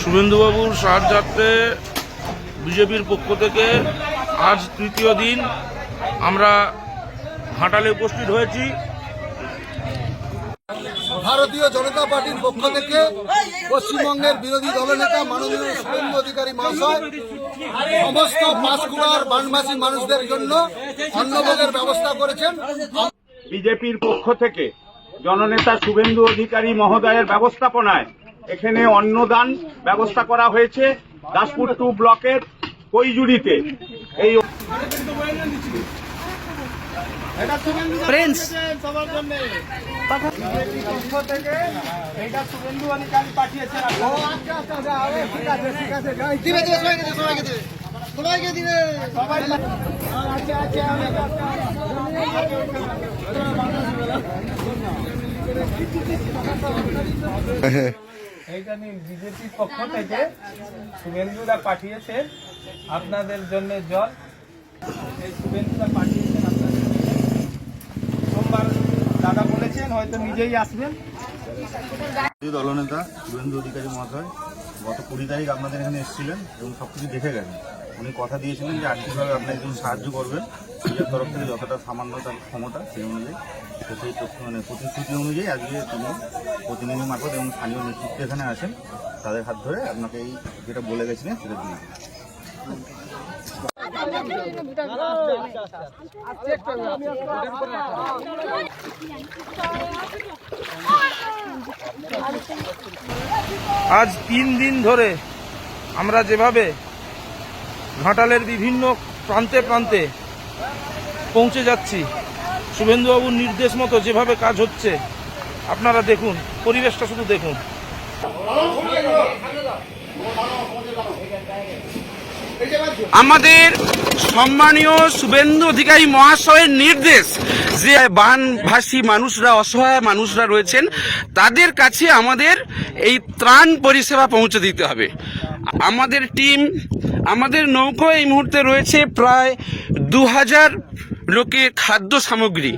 শুভেন্দুবাবুর সাহায্যার্থে বিজেপির পক্ষ থেকে আজ তৃতীয় দিন আমরা হাঁটালে উপস্থিত হয়েছি। ভারতীয় জনতা পার্টির পক্ষ থেকে পশ্চিমবঙ্গের বিরোধী দলনেতা মাননীয় শুভেন্দু অধিকারী মহাশয়, সমস্ত পাঁশকুড়ার বানবাসী মানুষদের জন্য অন্নভোগের ব্যবস্থা করেছেন। বিজেপির পক্ষ থেকে জননেতা শুভেন্দু অধিকারী মহোদয়ের ব্যবস্থাপনায় এখানে অন্নদান ব্যবস্থা করা হয়েছে। দাসপুর টু ব্লকের কৈজুড়িতে। এই এইখানে বিজেপির পক্ষ থেকে শুভেন্দুরা পাঠিয়েছেন আপনাদের জন্য জল। এই শুভেন্দুরা পাঠিয়েছেন আপনাদের জন্য। সোমবার দাদা বলেছেন হয়তো নিজেই আসবেন। দলনেতা শুভেন্দু অধিকারী মহাশয়, গত কুড়ি তারিখ আপনাদের এখানে এসেছিলেন এবং সবকিছু দেখে গেছেন উনি কথা দিয়েছিলেন যে আর্থিকভাবে আপনার একজন সাহায্য করবেন। নিজের তরফ থেকে যতটা সামান্য তার ক্ষমতা সেই অনুযায়ী সেই মানে প্রতিশ্রুতি অনুযায়ী আজকে তিনি প্রতিনিধি মারফত এবং স্থানীয় নেতৃত্ব এখানে আসেন। তাদের হাত ধরে আপনাকে এই যেটা বলে গেছিলেন সেটা দিয়ে আজ তিন দিন ধরে আমরা যেভাবে ঘাটালের বিভিন্ন প্রান্তে প্রান্তে পৌঁছে যাচ্ছি, শুভেন্দুবাবুর নির্দেশ মতো যেভাবে কাজ হচ্ছে, আপনারা দেখুন, পরিবেশটা শুধু দেখুন। আমাদের সম্মানীয় শুভেন্দু অধিকারী মহাশয়ের নির্দেশ যে বানভাসী মানুষরা, অসহায় মানুষরা রয়েছেন, তাদের কাছে আমাদের এই ত্রাণ পরিষেবা পৌঁছে দিতে হবে। আমাদের টিম, আমাদের নৌকো এই মুহূর্তে রয়েছে প্রায় দু হাজার লোকের খাদ্য সামগ্রী।